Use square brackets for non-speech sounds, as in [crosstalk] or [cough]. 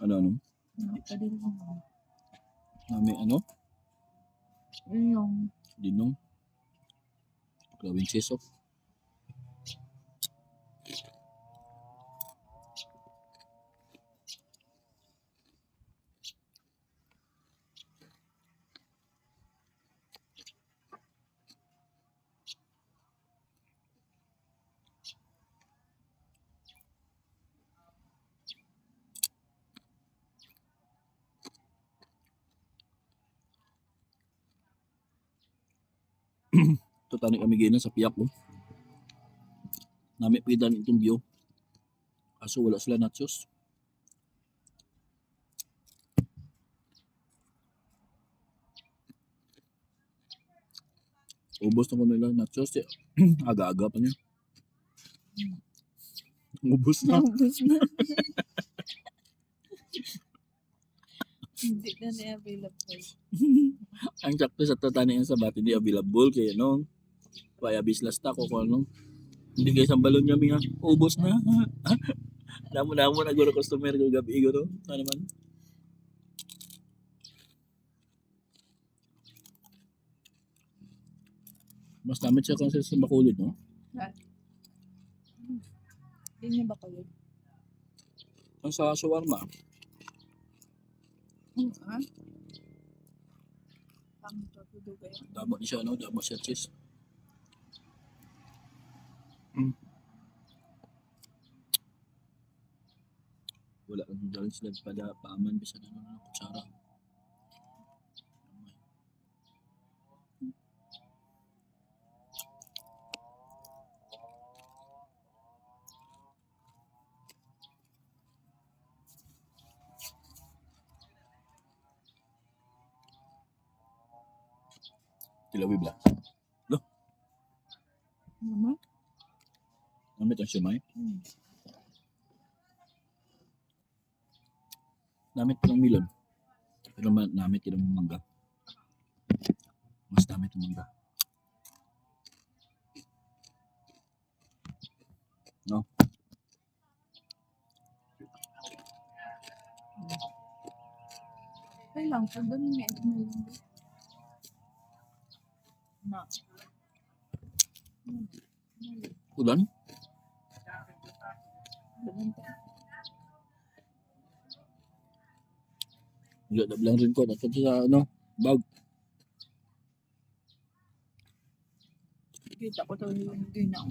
Ano, ano? Nakakadinong. May ano? Dinong. Dinong. Gawin sisok. [clears throat] Ito tani kami gina sa piyak ko. Nami pidan itong view. Kaso wala sila nachos. Ubos na ko nila nachos. eh. [clears throat] Aga-aga pa niya. Ubos na. Naubos na. [laughs] Hindi na [laughs] na-available. Ang sakto sa tatani sa bati di available kaya no. Kaya bislas ta ko kung ano. Hindi kayo sa balon kami nga. Ubos na. [laughs] Namo-namo na guro customer ko gabi guro. Ano naman. Mas damit siya kasi sa Bacolod, no? Hindi niya ba kayo? Ang sa shawarma, Ha? Pang tutudo kayo. damo ni siya, no? Damo siya cheese. Mm. Wala kang dahil sila pada paaman bisa na ng kutsara. Tilawi bla. Mama? Namit ang siyamay. Hmm. Namit ko ng milon. Pero ma- namit ko ng mangga. Mas namit ng mangga. No? Okay lang. Pag doon may may lang. Na. Hmm. Ulan? Wala na lang rin ko. Dapat sa ano, bag. Kita ko to yung ginaw.